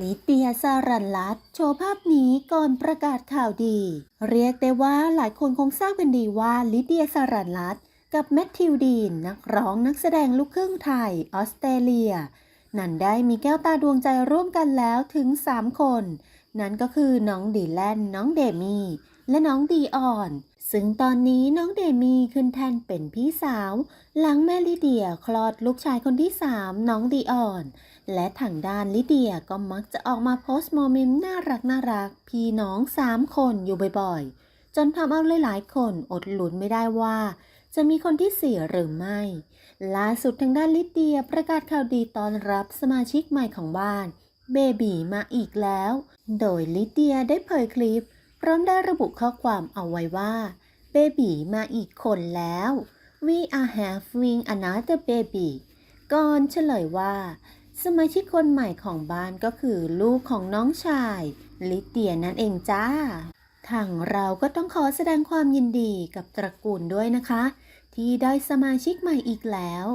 ลิเดียสารันลัตโชว์ภาพนี้ก่อนประกาศข่าวดี เรียกได้ว่าหลายคนคงทราบกันดีว่าลิเดียสารันลัตกับแมทธิวดีน นักร้องนักแสดงลูกครึ่งไทยออสเตรเลีย นั่นได้มีแก้วตาดวงใจร่วมกันแล้วถึง 3 คน นั่นก็คือน้องดีแลน น้องเดมี่ และน้องดีออน ซึ่งตอนนี้น้องเดมี่ขึ้นแทนเป็นพี่สาว หลังแม่ลิเดียคลอดลูกชายคนที่3น้องดีออน และทางด้านลิเดียก็มักจะออกมาโพสต์โมเมนต์น่ารักน่ารักพี่น้อง3คนอยู่บ่อยๆ จนทำเอาหลายๆคนอดหลุนไม่ได้ว่า จะมีคนที่สี่หรือไม่ ล่าสุดทางด้านลิเดียประกาศข่าวดีตอนรับสมาชิกใหม่ของบ้านเบบีมาอีกแล้ว โดยลิเดียได้เผยคลิป พร้อมได้ระบุข้อความเอาไว้ว่าเบบีมาอีกคนแล้ว we are having another baby ก่อนเฉลยว่า สมาชิกคนใหม่ของบ้านก็คือลูกของน้องชาย ลิเดียนั่นเองจ้า ทางเราก็ต้องขอแสดงความยินดีกับตระกูลด้วยนะคะ ที่ได้สมาชิกใหม่อีกแล้ว